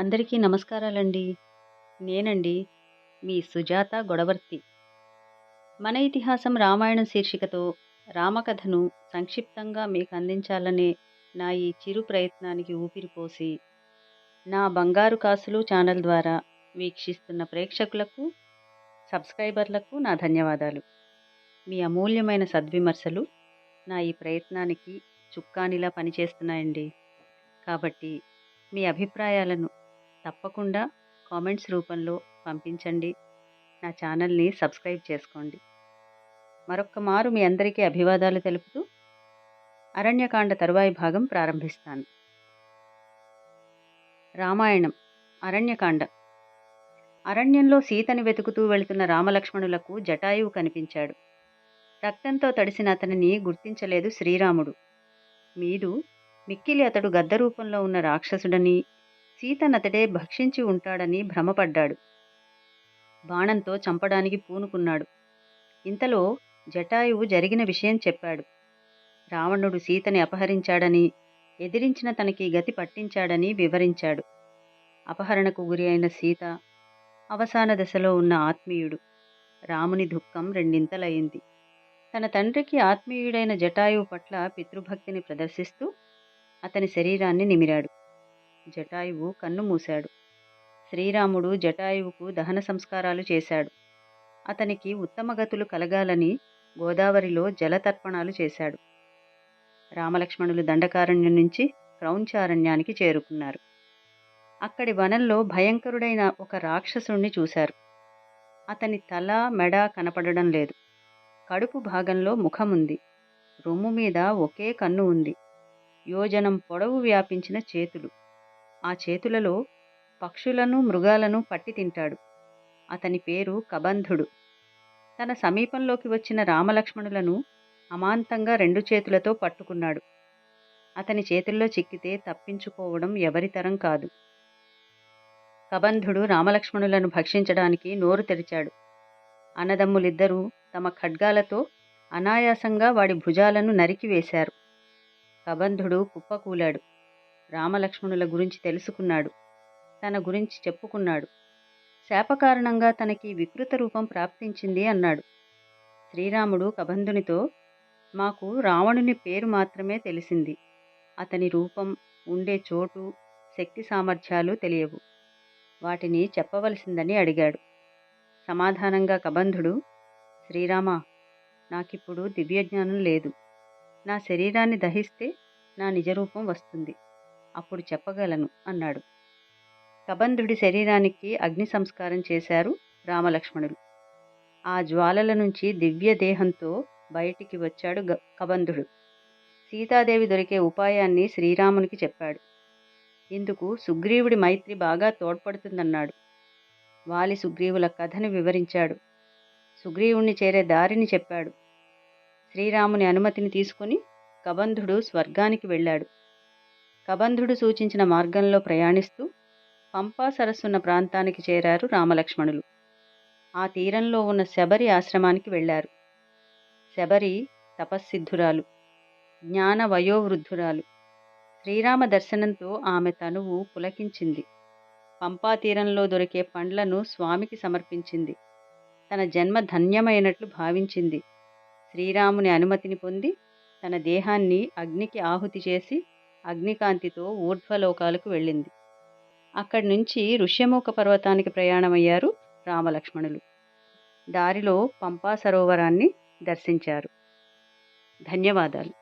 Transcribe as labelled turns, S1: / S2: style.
S1: అందరికీ నమస్కారాలండి. నేనండి మీ సుజాత గొడవర్తి. మన ఇతిహాసం రామాయణం శీర్షికతో రామకథను సంక్షిప్తంగా మీకు అందించాలనే నా ఈ చిరు ప్రయత్నానికి ఊపిరిపోసి నా బంగారు కాసులు ఛానల్ ద్వారా వీక్షిస్తున్న ప్రేక్షకులకు సబ్స్క్రైబర్లకు నా ధన్యవాదాలు. మీ అమూల్యమైన సద్విమర్శలు నా ఈ ప్రయత్నానికి చుక్కానిలా పనిచేస్తున్నాయండి. కాబట్టి మీ అభిప్రాయాలను తప్పకుండా కామెంట్స్ రూపంలో పంపించండి. నా ఛానల్ని సబ్స్క్రైబ్ చేసుకోండి. మరొక్క మారు మీ అందరికీ అభివాదాలు తెలుపుతూ అరణ్యకాండ తరువాయి భాగం ప్రారంభిస్తాను. రామాయణం అరణ్యకాండ. అరణ్యంలో సీతని వెతుకుతూ వెళుతున్న రామలక్ష్మణులకు జటాయువు కనిపించాడు. రక్తంతో తడిసిన అతనిని గుర్తించలేదు శ్రీరాముడు. మీదు మిక్కిలి అతడు గద్ద రూపంలో ఉన్న రాక్షసుడని సీతనతడే భక్షించి ఉంటాడని భ్రమపడ్డాడు. బాణంతో చంపడానికి పూనుకున్నాడు. ఇంతలో జటాయువు జరిగిన విషయం చెప్పాడు. రావణుడు సీతని అపహరించాడని ఎదిరించిన తనకి గతి పట్టించాడని వివరించాడు. అపహరణకు గురి అయిన సీత అవసాన దశలో ఉన్న ఆత్మీయుడు. రాముని దుఃఖం రెండింతలయ్యింది తన తండ్రికి ఆత్మీయుడైన జటాయువు పట్ల పితృభక్తిని ప్రదర్శిస్తూ అతని శరీరాన్ని నిమిరాడు. జటాయువు కన్ను మూశాడు. శ్రీరాముడు జటాయువుకు దహన సంస్కారాలు చేశాడు. అతనికి ఉత్తమగతులు కలగాలని గోదావరిలో జలతర్పణాలు చేశాడు. రామలక్ష్మణులు దండకారణ్యం నుంచి క్రౌంచారణ్యానికి చేరుకున్నారు. అక్కడి వనంలో భయంకరుడైన ఒక రాక్షసుణ్ణి చూశారు. అతని తల మెడ కనపడడం లేదు. కడుపు భాగంలో ముఖముంది. రొమ్ము మీద ఒకే కన్ను ఉంది. యోజనం పొడవు వ్యాపించిన చేతులు. ఆ చేతులలో పక్షులను మృగాలను పట్టి తింటాడు. అతని పేరు కబంధుడు. తన సమీపంలోకి వచ్చిన రామలక్ష్మణులను అమాంతంగా రెండు చేతులతో పట్టుకున్నాడు. అతని చేతుల్లో చిక్కితే తప్పించుకోవడం ఎవరితరం కాదు. కబంధుడు రామలక్ష్మణులను భక్షించడానికి నోరు తెరిచాడు. అన్నదమ్ములిద్దరూ తమ ఖడ్గాలతో అనాయాసంగా వాడి భుజాలను నరికివేశారు కబంధుడు కుప్పకూలాడు. రామలక్ష్మణుల గురించి తెలుసుకున్నాడు. తన గురించి చెప్పుకున్నాడు. శాపకారణంగా తనకి వికృత రూపం ప్రాప్తించింది అన్నాడు. శ్రీరాముడు కబంధునితో మాకు రావణుని పేరు మాత్రమే తెలిసింది. అతని రూపం ఉండే చోటు శక్తి సామర్థ్యాలు తెలియవు. వాటిని చెప్పవలసిందని అడిగాడు. సమాధానంగా కబంధుడు శ్రీరామ నాకిప్పుడు దివ్యజ్ఞానం లేదు. నా శరీరాన్ని దహిస్తే నా నిజరూపం వస్తుంది. అప్పుడు చెప్పగలను అన్నాడు. కబంధుడి శరీరానికి అగ్ని సంస్కారం చేశారు రామలక్ష్మణులు. ఆ జ్వాలల నుంచి దివ్య దేహంతో బయటికి వచ్చాడు కబంధుడు. సీతాదేవి దొరికే ఉపాయాన్ని శ్రీరామునికి చెప్పాడు. ఇందుకు సుగ్రీవుడి మైత్రి బాగా తోడ్పడుతుందన్నాడు. వాలి సుగ్రీవుల కథని వివరించాడు. సుగ్రీవుణ్ణి చేరే దారిని చెప్పాడు. శ్రీరాముని అనుమతిని తీసుకుని కబంధుడు స్వర్గానికి వెళ్ళాడు. కబంధుడు సూచించిన మార్గంలో ప్రయాణిస్తూ పంపా సరస్సున్న ప్రాంతానికి చేరారు రామలక్ష్మణులు. ఆ తీరంలో ఉన్న శబరి ఆశ్రమానికి వెళ్ళారు. శబరి తపస్సిద్ధురాలు జ్ఞాన వయోవృద్ధురాలు. శ్రీరామ దర్శనంతో ఆమె తనువు పులకించింది. పంపా తీరంలో దొరికే పండ్లను స్వామికి సమర్పించింది. తన జన్మ ధన్యమైనట్లు భావించింది. శ్రీరాముని అనుమతిని పొంది తన దేహాన్ని అగ్నికి ఆహుతి చేసి అగ్నికాంతితో ఊర్ధ్వలోకాలకు వెళ్ళింది. అక్కడి నుంచి ఋష్యముఖ పర్వతానికి ప్రయాణమయ్యారు రామలక్ష్మణులు. దారిలో పంపా సరోవరాన్ని దర్శించారు. ధన్యవాదాలు.